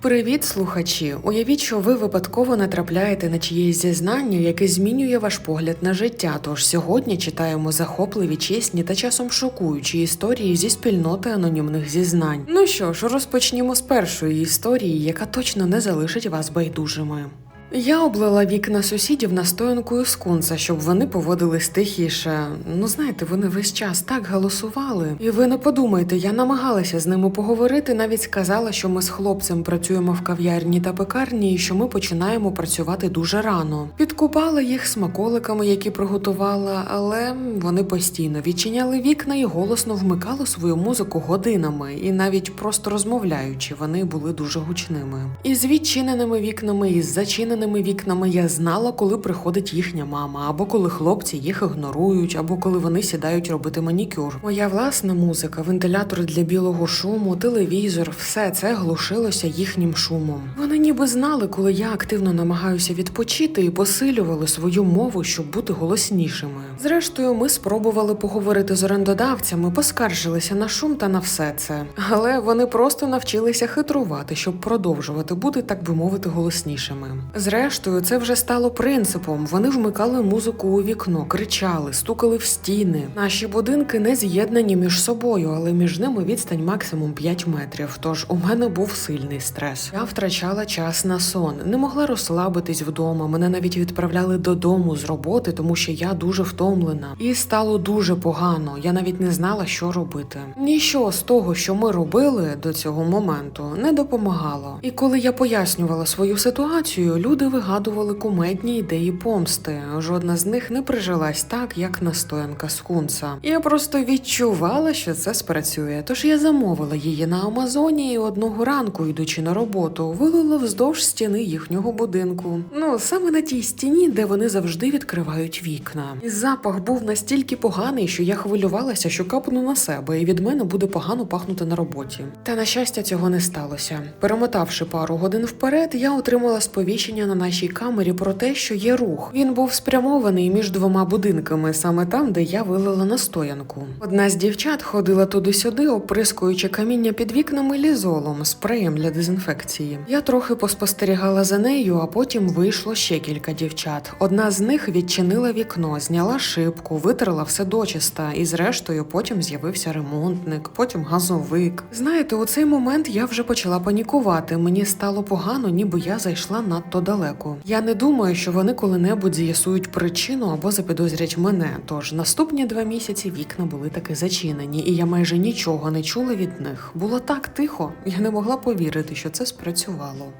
Привіт, слухачі! Уявіть, що ви випадково натрапляєте на чиєсь зізнання, яке змінює ваш погляд на життя. Тож сьогодні читаємо захопливі, чесні та часом шокуючі історії зі спільноти анонімних зізнань. Ну що ж, розпочнімо з першої історії, яка точно не залишить вас байдужими. Я облила вікна сусідів настоянкою скунса, щоб вони поводились тихіше. Ну знаєте, вони весь час так галасували. І ви не подумайте, я намагалася з ними поговорити, навіть сказала, що ми з хлопцем працюємо в кав'ярні та пекарні, і що ми починаємо працювати дуже рано. Підкупала їх смаколиками, які приготувала, але вони постійно відчиняли вікна і голосно вмикали свою музику годинами, і навіть просто розмовляючи, вони були дуже гучними. І з відчиненими вікнами, і з зачиненими вікнами я знала, коли приходить їхня мама, або коли хлопці їх ігнорують, або коли вони сідають робити манікюр. Моя власна музика, вентилятор для білого шуму, телевізор, все це глушилося їхнім шумом. Вони ніби знали, коли я активно намагаюся відпочити і посилювали свою мову, щоб бути голоснішими. Зрештою, ми спробували поговорити з орендодавцями, поскаржилися на шум та на все це. Але вони просто навчилися хитрувати, щоб продовжувати бути, так би мовити, голоснішими. Зрештою, це вже стало принципом. Вони вмикали музику у вікно, кричали, стукали в стіни. Наші будинки не з'єднані між собою, але між ними відстань максимум 5 метрів. Тож у мене був сильний стрес. Я втрачала час на сон, не могла розслабитись вдома. Мене навіть відправляли додому з роботи, тому що я дуже втомлена. І стало дуже погано. Я навіть не знала, що робити. Ніщо з того, що ми робили до цього моменту, не допомагало. І коли я пояснювала свою ситуацію, люди вигадували кумедні ідеї помсти. Жодна з них не прижилась так, як настоянка скунса. Я просто відчувала, що це спрацює. Тож я замовила її на Амазоні і одного ранку, йдучи на роботу, вилила вздовж стіни їхнього будинку. Ну саме на тій стіні, де вони завжди відкривають вікна. І запах був настільки поганий, що я хвилювалася, що капну на себе, і від мене буде погано пахнути на роботі. Та на щастя, цього не сталося. Перемотавши пару годин вперед, я отримала сповіщення на нашій камері про те, що є рух. Він був спрямований між двома будинками, саме там, де я вилила настоянку. Одна з дівчат ходила туди-сюди, оприскуючи каміння під вікнами лізолом, спреєм для дезінфекції. Я трохи поспостерігала за нею, а потім вийшло ще кілька дівчат. Одна з них відчинила вікно, зняла шибку, витерла все дочиста, і зрештою потім з'явився ремонтник, потім газовик. Знаєте, у цей момент я вже почала панікувати. Мені стало погано, ніби я зайшла надто далеко. Я не думаю, що вони коли-небудь з'ясують причину або запідозрять мене. Тож наступні два місяці вікна були таки зачинені, і я майже нічого не чула від них. Було так тихо, я не могла повірити, що це спрацювало.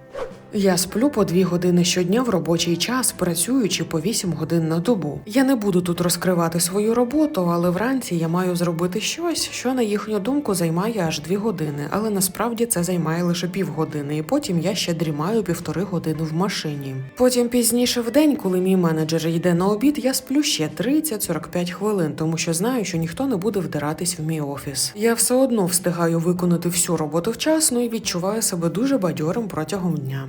Я сплю по дві години щодня в робочий час, працюючи по вісім годин на добу. Я не буду тут розкривати свою роботу, але вранці я маю зробити щось, що на їхню думку займає аж дві години, але насправді це займає лише півгодини, і потім я ще дрімаю півтори години в машині. Потім пізніше в день, коли мій менеджер йде на обід, я сплю ще 30-45 хвилин, тому що знаю, що ніхто не буде вдиратись в мій офіс. Я все одно встигаю виконати всю роботу вчасно і відчуваю себе дуже бадьорим протягом дня.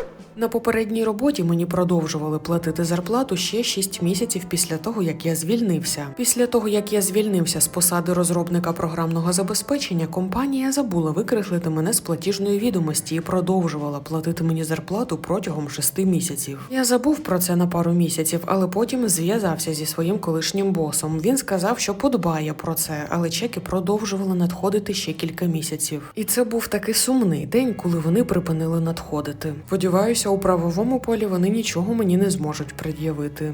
На попередній роботі мені продовжували платити зарплату ще 6 місяців після того, як я звільнився. Після того, як я звільнився з посади розробника програмного забезпечення, компанія забула викреслити мене з платіжної відомості і продовжувала платити мені зарплату протягом 6 місяців. Я забув про це на пару місяців, але потім зв'язався зі своїм колишнім босом. Він сказав, що подбає про це, але чеки продовжували надходити ще кілька місяців. І це був такий сумний день, коли вони припинили надходити. Сподіваюся, у правовому полі вони нічого мені не зможуть пред'явити.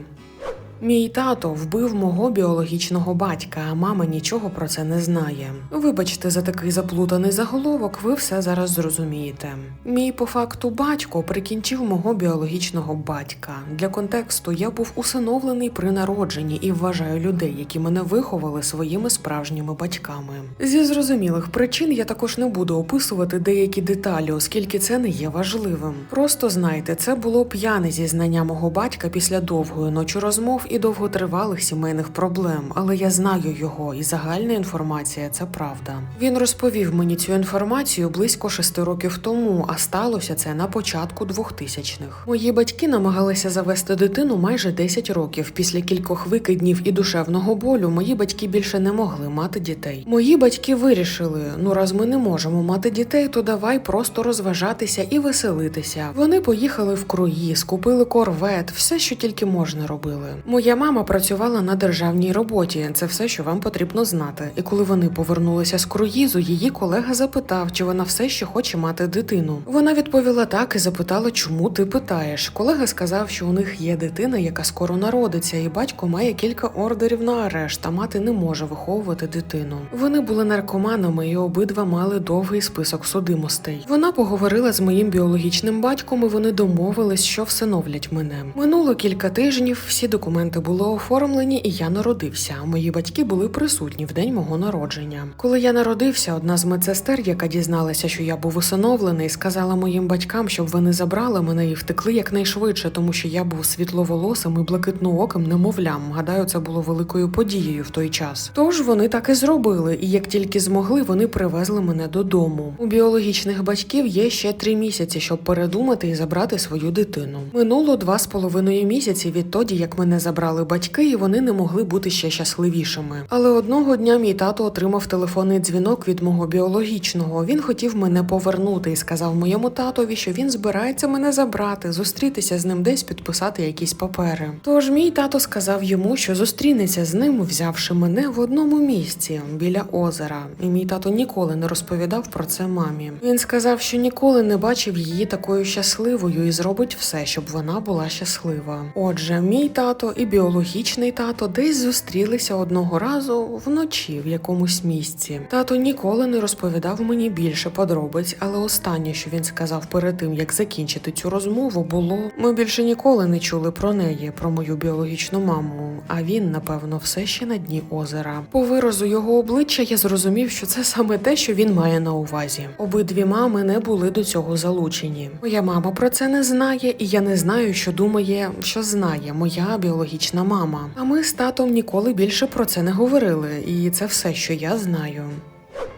Мій тато вбив мого біологічного батька, а мама нічого про це не знає. Вибачте за такий заплутаний заголовок, ви все зараз зрозумієте. Мій по факту батько прикінчив мого біологічного батька. Для контексту я був усиновлений при народженні і вважаю людей, які мене виховали своїми справжніми батьками. Зі зрозумілих причин я також не буду описувати деякі деталі, оскільки це не є важливим. Просто знайте, це було п'яне зізнання мого батька після довгої ночі розмов і довготривалих сімейних проблем, але я знаю його, і загальна інформація це правда. Він розповів мені цю інформацію близько шести років тому, а сталося це на початку 2000-х. Мої батьки намагалися завести дитину майже 10 років. Після кількох викиднів і душевного болю мої батьки більше не могли мати дітей. Мої батьки вирішили: ну раз ми не можемо мати дітей, то давай просто розважатися і веселитися. Вони поїхали в круїз, купили корвет, все, що тільки можна робили. Моя мама працювала на державній роботі. Це все, що вам потрібно знати. І коли вони повернулися з круїзу, її колега запитав, чи вона все ще хоче мати дитину. Вона відповіла так і запитала, чому ти питаєш. Колега сказав, що у них є дитина, яка скоро народиться, і батько має кілька ордерів на арешт, а мати не може виховувати дитину. Вони були наркоманами і обидва мали довгий список судимостей. Вона поговорила з моїм біологічним батьком, і вони домовились, що всиновлять мене. Минуло кілька тижнів, всі документи були оформлені, і я народився. Мої батьки були присутні в день мого народження. Коли я народився, одна з медсестер, яка дізналася, що я був усиновлений, сказала моїм батькам, щоб вони забрали мене і втекли якнайшвидше, тому що я був світловолосим і блакитнооким немовлям. Гадаю, це було великою подією в той час. Тож вони так і зробили, і як тільки змогли, вони привезли мене додому. У біологічних батьків є ще три місяці, щоб передумати і забрати свою дитину. Минуло два з половиною місяці відтоді, як мене забрали батьки, і вони не могли бути ще щасливішими. Але одного дня мій тато отримав телефонний дзвінок від мого біологічного. Він хотів мене повернути і сказав моєму татові, що він збирається мене забрати, зустрітися з ним десь, підписати якісь папери. Тож мій тато сказав йому, що зустрінеться з ним, взявши мене в одному місці біля озера. І мій тато ніколи не розповідав про це мамі. Він сказав, що ніколи не бачив її такою щасливою і зробить все, щоб вона була щаслива. Отже, мій тато і біологічний тато десь зустрілися одного разу вночі в якомусь місці. Тато ніколи не розповідав мені більше подробиць, але останнє, що він сказав перед тим, як закінчити цю розмову, було: ми більше ніколи не чули про неї, про мою біологічну маму. А він, напевно, все ще на дні озера. По виразу його обличчя я зрозумів, що це саме те, що він має на увазі. Обидві мами не були до цього залучені. Моя мама про це не знає, і я не знаю, що думає, що знає моя біологічна мама. А ми з татом ніколи більше про це не говорили, і це все, що я знаю.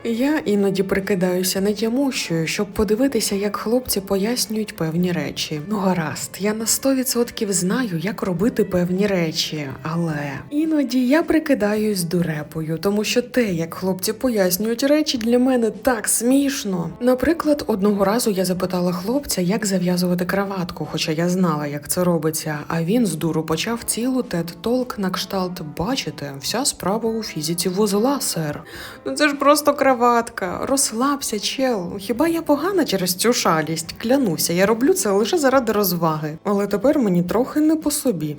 Я іноді прикидаюся нетямущою, щоб подивитися, як хлопці пояснюють певні речі. Ну гаразд, я на 100% знаю, як робити певні речі, але іноді я прикидаюсь дурепою, тому що те, як хлопці пояснюють речі, для мене так смішно. Наприклад, одного разу я запитала хлопця, як зав'язувати краватку, хоча я знала, як це робиться. А він з дуру почав цілу тед толк на кшталт. Бачите, вся справа у фізиці вузла, сер. Ну це ж просто краватка. Розслабся, чел. Хіба я погана через цю шалість? Клянуся, я роблю це лише заради розваги. Але тепер мені трохи не по собі.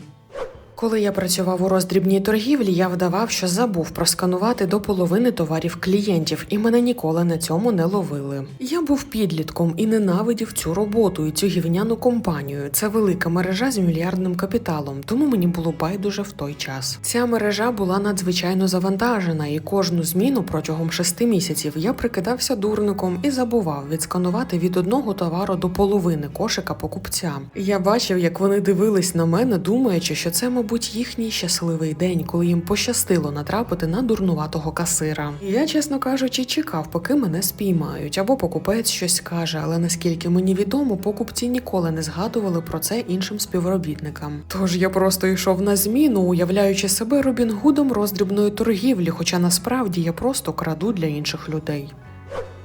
Коли я працював у роздрібній торгівлі, я вдавав, що забув просканувати до половини товарів клієнтів, і мене ніколи на цьому не ловили. Я був підлітком і ненавидів цю роботу і цю гівняну компанію. Це велика мережа з мільярдним капіталом, тому мені було байдуже в той час. Ця мережа була надзвичайно завантажена, і кожну зміну протягом шести місяців я прикидався дурником і забував відсканувати від одного товару до половини кошика покупцям. Я бачив, як вони дивились на мене, думаючи, що це, мабуть, їхній щасливий день, коли їм пощастило натрапити на дурнуватого касира. Я, чесно кажучи, чекав, поки мене спіймають, або покупець щось скаже, але наскільки мені відомо, покупці ніколи не згадували про це іншим співробітникам. Тож я просто йшов на зміну, уявляючи себе Робін Гудом роздрібної торгівлі, хоча насправді я просто краду для інших людей.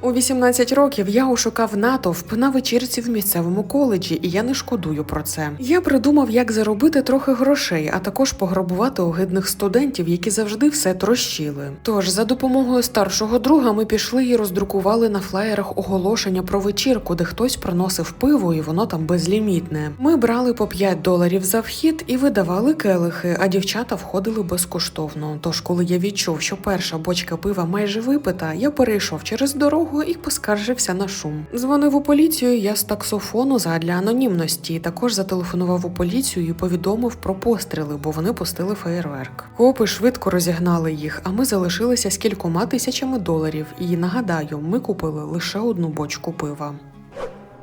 У 18 років я ошукав натовп на вечірці в місцевому коледжі, і я не шкодую про це. Я придумав, як заробити трохи грошей, а також пограбувати огидних студентів, які завжди все трощили. Тож, за допомогою старшого друга, ми пішли і роздрукували на флаєрах оголошення про вечірку, де хтось приносив пиво, і воно там безлімітне. Ми брали по 5 доларів за вхід і видавали келихи, а дівчата входили безкоштовно. Тож, коли я відчув, що перша бочка пива майже випита, я перейшов через дорогу і поскаржився на шум. Дзвонив у поліцію я з таксофону задля анонімності. Також зателефонував у поліцію і повідомив про постріли, бо вони пустили феєрверк. Копи швидко розігнали їх, а ми залишилися з кількома тисячами доларів. І нагадаю, ми купили лише одну бочку пива.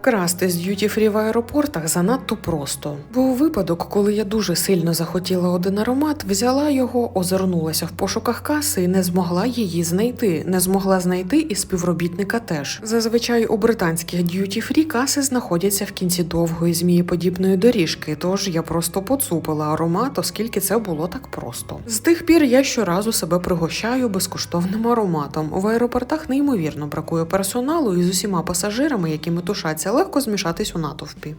Красти з д'юті-фрі в аеропортах занадто просто. Був випадок, коли я дуже сильно захотіла один аромат, взяла його, озирнулася в пошуках каси і не змогла її знайти. Не змогла знайти і співробітника теж. Зазвичай у британських д'юті-фрі каси знаходяться в кінці довгої змієподібної доріжки, тож я просто поцупила аромат, оскільки це було так просто. З тих пір я щоразу себе пригощаю безкоштовним ароматом. В аеропортах неймовірно бракує персоналу і з усіма пасажирами, які метушаться, легко змішатись у натовпі.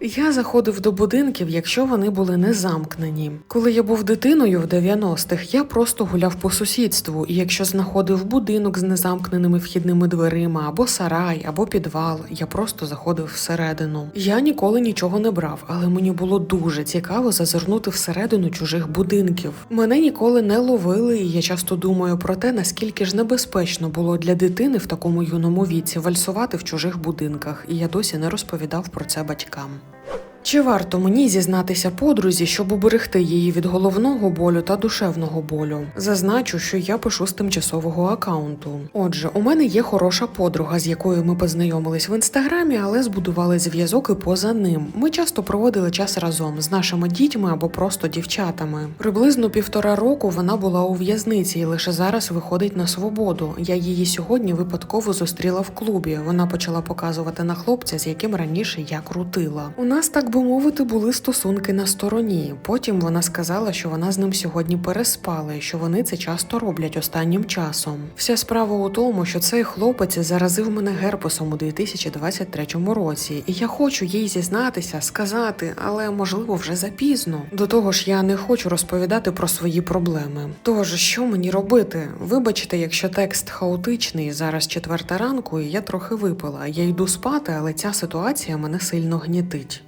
Я заходив до будинків, якщо вони були не замкнені. Коли я був дитиною в 90-х, я просто гуляв по сусідству, і якщо знаходив будинок з незамкненими вхідними дверима, або сарай, або підвал, я просто заходив всередину. Я ніколи нічого не брав, але мені було дуже цікаво зазирнути всередину чужих будинків. Мене ніколи не ловили, і я часто думаю про те, наскільки ж небезпечно було для дитини в такому юному віці вальсувати в чужих будинках, і я досі не розповідав про це батькам. you Чи варто мені зізнатися подрузі, щоб уберегти її від головного болю та душевного болю? Зазначу, що я пишу з тимчасового акаунту. Отже, у мене є хороша подруга, з якою ми познайомились в інстаграмі, але збудували зв'язок і поза ним. Ми часто проводили час разом з нашими дітьми або просто дівчатами. Приблизно півтора року вона була у в'язниці і лише зараз виходить на свободу. Я її сьогодні випадково зустріла в клубі. Вона почала показувати на хлопця, з яким раніше я крутила. У нас так би мовити, були стосунки на стороні. Потім вона сказала, що вона з ним сьогодні переспала, і що вони це часто роблять останнім часом. Вся справа у тому, що цей хлопець заразив мене герпесом у 2023 році, і я хочу їй зізнатися, сказати, але можливо вже запізно. До того ж, я не хочу розповідати про свої проблеми. Тож, що мені робити? Вибачте, якщо текст хаотичний, зараз четверта ранку, і я трохи випила. Я йду спати, але ця ситуація мене сильно гнітить.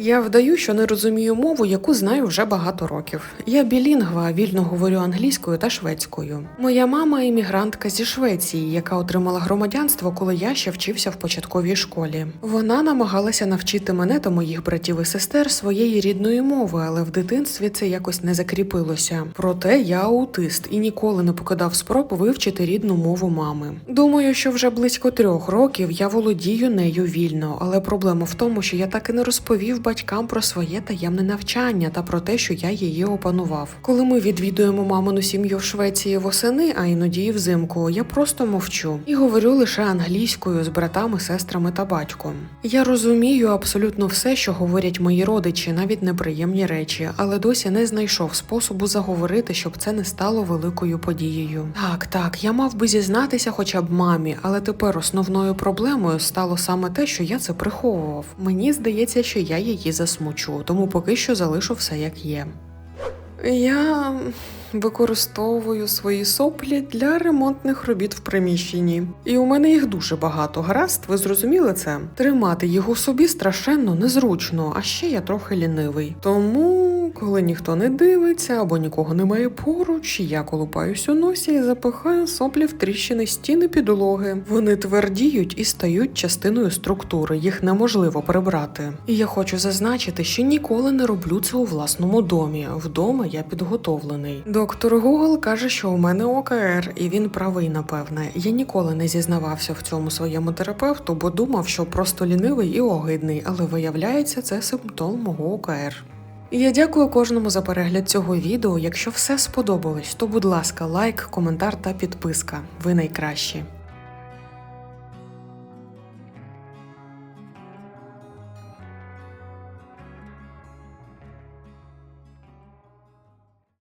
Я вдаю, що не розумію мову, яку знаю вже багато років. Я білінгва, вільно говорю англійською та шведською. Моя мама іммігрантка зі Швеції, яка отримала громадянство, коли я ще вчився в початковій школі. Вона намагалася навчити мене та моїх братів і сестер своєї рідної мови, але в дитинстві це якось не закріпилося. Проте я аутист і ніколи не покидав спроб вивчити рідну мову мами. Думаю, що вже близько трьох років я володію нею вільно, але проблема в тому, що я так і не розповів батькам про своє таємне навчання та про те, що я її опанував. Коли ми відвідуємо мамину сім'ю в Швеції восени, а іноді і взимку, я просто мовчу і говорю лише англійською з братами, сестрами та батьком. Я розумію абсолютно все, що говорять мої родичі, навіть неприємні речі, але досі не знайшов способу заговорити, щоб це не стало великою подією. Так, так, я мав би зізнатися хоча б мамі, але тепер основною проблемою стало саме те, що я це приховував. Мені здається, що я її засмучу, тому поки що залишу все як є. Я використовую свої соплі для ремонтних робіт в приміщенні. І у мене їх дуже багато. Гаразд, ви зрозуміли це? Тримати їх у собі страшенно незручно, а ще я трохи лінивий. Тому, коли ніхто не дивиться або нікого немає поруч, я колупаюсь у носі і запихаю соплі в тріщини стіни підлоги. Вони твердіють і стають частиною структури, їх неможливо прибрати. І я хочу зазначити, що ніколи не роблю це у власному домі. Вдома я підготовлений. Доктор Гугл каже, що у мене ОКР, і він правий, напевне. Я ніколи не зізнавався в цьому своєму терапевту, бо думав, що просто лінивий і огидний, але виявляється, це симптом мого ОКР. Я дякую кожному за перегляд цього відео. Якщо все сподобалось, то будь ласка, лайк, коментар та підписка. Ви найкращі.